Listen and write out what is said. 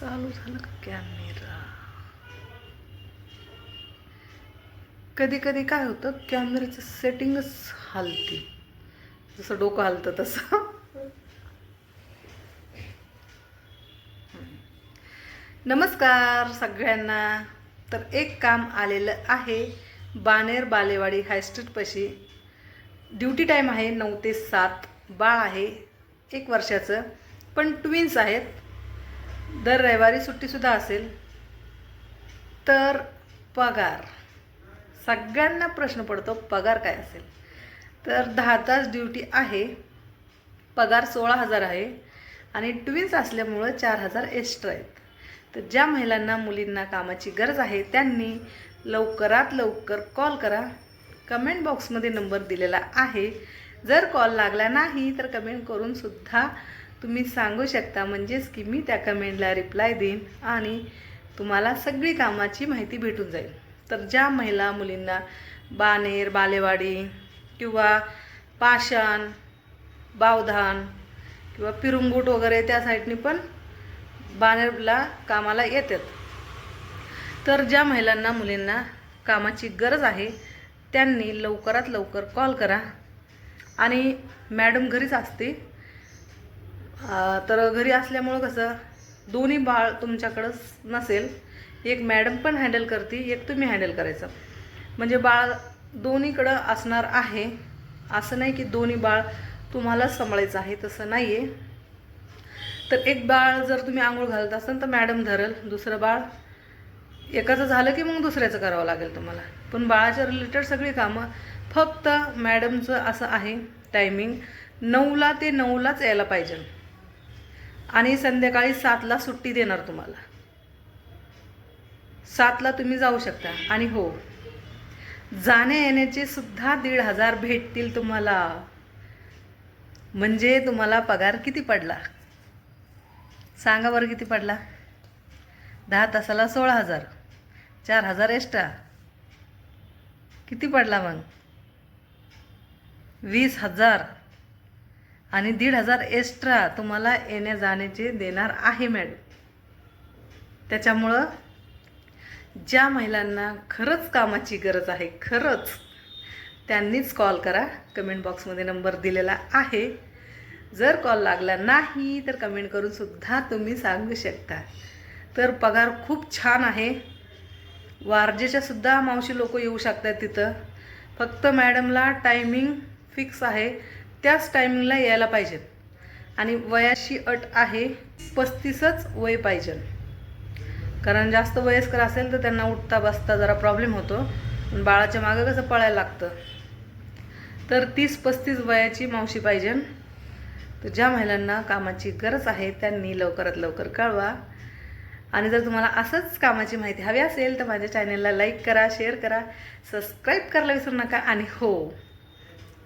चालू झालं का कॅमेरा? कधी कधी काय होतं कॅमेऱ्याचं सेटिंगच हलते. जसं डोकं हलतं तसं. नमस्कार सगळ्यांना. तर एक काम आलेलं आहे बानेर बालेवाडी हायस्ट्रीटपाशी ड्युटी टाईम आहे नऊ ते सात. बाळ आहे एक वर्षाचं. पण ट्विन्स आहेत. दर रविवारी सुट्टीसुद्धा असेल तर पगार. सगळ्यांना प्रश्न पडतो पगार काय असेल? तर दहा तास ड्युटी आहे पगार सोळा हजार आहे आणि ट्विन्स असल्यामुळं चार हजार एक्स्ट्रा आहेत. तर ज्या महिलांना मुलींना कामाची गरज आहे त्यांनी लवकरात लवकर कॉल करा. कमेंट बॉक्समध्ये नंबर दिलेला आहे. जर कॉल लागला नाही तर कमेंट करूनसुद्धा तुम्ही सांगू शकता म्हणजेच की मी त्या कमेंटला रिप्लाय देईन आणि तुम्हाला सगळी कामाची माहिती भेटून जाईल. तर ज्या महिला मुलींना बानेर बालेवाडी किंवा पाषाण बावधान किंवा पिरुंगूट वगैरे त्या साईडनी पण बानेरला कामाला येतात. तर ज्या महिलांना मुलींना कामाची गरज आहे त्यांनी लवकरात लवकर कॉल करा. आणि मॅडम घरीच असते तर घरी असल्यामुळं कसं दोन्ही बाळ तुमच्याकडं नसेल. एक मॅडम पण हँडल करते एक तुम्ही हँडल करायचं. म्हणजे बाळ दोन्हीकडं असणार आहे. असं नाही की दोन्ही बाळ तुम्हालाच सांभाळायचं आहे तसं नाही आहे तर एक बाळ जर तुम्ही आंघोळ घालत असाल तर मॅडम धरल. दुसरं बाळ एकाचं झालं की मग दुसऱ्याचं करावं लागेल तुम्हाला. पण बाळाच्या रिलेटेड सगळी कामं फक्त मॅडमचं असं आहे टायमिंग नऊला ते नऊलाच यायला पाहिजे. आणि संध्याकाळी सातला सुट्टी देणार तुम्हाला. सातला तुम्ही जाऊ शकता. आणि हो जाण्या येण्याचे सुद्धा दीड हजार भेटतील तुम्हाला. म्हणजे तुम्हाला पगार किती पडला? सांगा बरं किती पडला? दहा तासाला सोळा हजार. चार हजार एक्स्ट्रा किती पडला मग? वीस हजार. आणि दीड हजार एक्स्ट्रा तुम्हाला येण्या जाण्याचे देणार आहे मॅडम त्याच्यामुळं ज्या महिलांना खरंच कामाची गरज आहे खरंच त्यांनीच कॉल करा. कमेंट बॉक्समध्ये नंबर दिलेला आहे. जर कॉल लागला नाही तर कमेंट करून सुद्धा तुम्ही सांगू शकता. तर पगार खूप छान आहे. वारजेच्यासुद्धा मावशी लोक येऊ शकतात तिथं. फक्त मॅडमला टायमिंग फिक्स आहे. त्याच टायमिंगला यायला पाहिजेत. आणि वयाशी अट आहे पस्तीसच वय पाहिजे. कारण जास्त वयस्कर असेल तर त्यांना उठता बसता जरा प्रॉब्लेम होतो. पण बाळाच्या मागं कसं पळायला लागतं? तर तीस पस्तीस वयाची मावशी पाहिजे. तर ज्या महिलांना कामाची गरज आहे त्यांनी लवकरात लवकर कळवा. आणि जर तुम्हाला असंच कामाची माहिती हवी असेल तर माझ्या चॅनलला लाईक करा शेअर करा सबस्क्राईब करायला विसरू नका. आणि हो